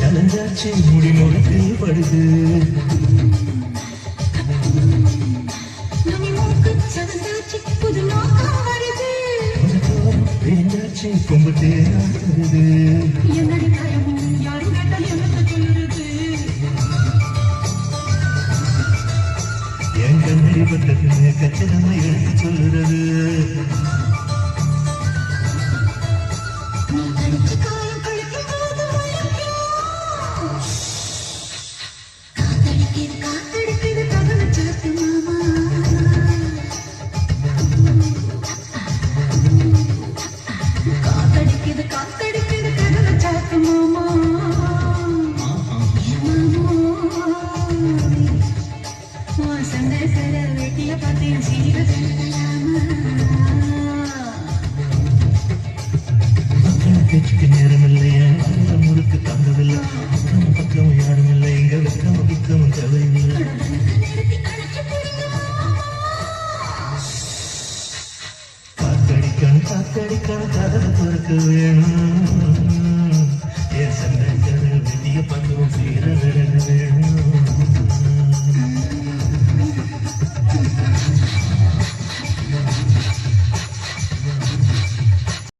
கலஞ்சாச்சு முடி முழுக்கு படுது. தருது என்னடி யாரும் கேட்டால் என்னத்த சொல்லுறது? என் கண்ணடி பட்டதுன்னு கச்சிதமா எடுத்து சொல்லுறது. காத்தடிக்குது காத்தடிக்குது கதவு சாத்து மாமா. சந்தேசர வெட்டிய பார்த்தேன் பேச்சுக்கு நேரம் காத்தடிக்கணும் கதவு பொறுக்க வேணும்.